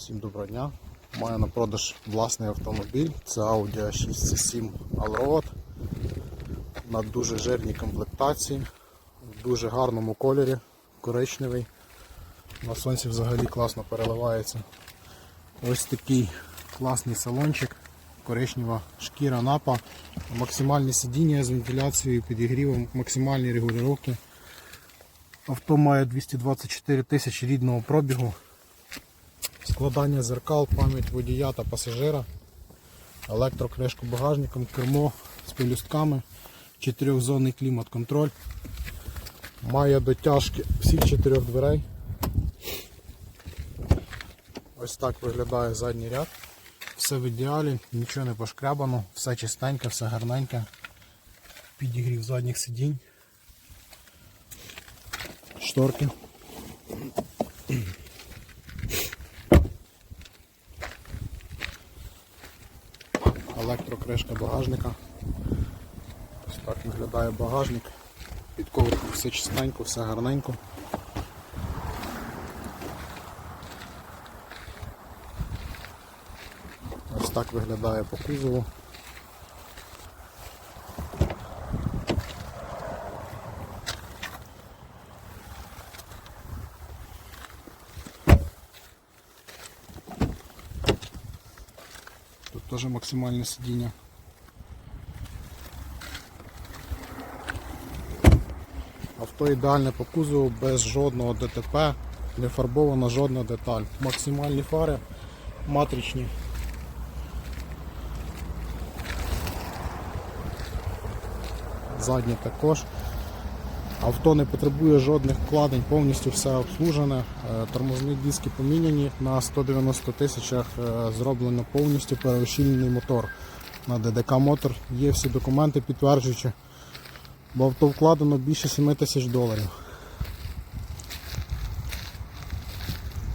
Всім доброго дня. Маю на продаж власний автомобіль. Це Audi A6 C7 Allroad на дуже жирній комплектації, в дуже гарному кольорі, коричневий. На сонці взагалі класно переливається. Ось такий класний салончик, коричнева шкіра напа, максимальне сидіння з вентиляцією, підігрівом, максимальні регулювання. Авто має 224 тисячі рідного пробігу. Складання зеркал, пам'ять водія та пасажира, електрокришку багажником, кермо з пелюстками, чотирьохзонний клімат-контроль. Має дотяжки всіх чотирьох дверей. Ось так виглядає задній ряд. Все в ідеалі, нічого не пошкрябано, все чистеньке, все гарненьке. Підігрів задніх сидінь. Шторки. Електрокришка багажника. Ось так виглядає багажник. Під ковриком все чистенько, все гарненько. Ось так виглядає по кузову. Тут теж максимальне сидіння. Авто ідеальне по кузову, без жодного ДТП, не фарбована жодна деталь. Максимальні фари, матричні. Задні також. Авто не потребує жодних вкладень, повністю все обслужене. Е, Тормозні диски поміняні на 190 тисячах е, зроблено повністю переощільний мотор. На ДДК мотор є всі документи підтверджуючи, бо авто вкладено більше 7 тисяч доларів.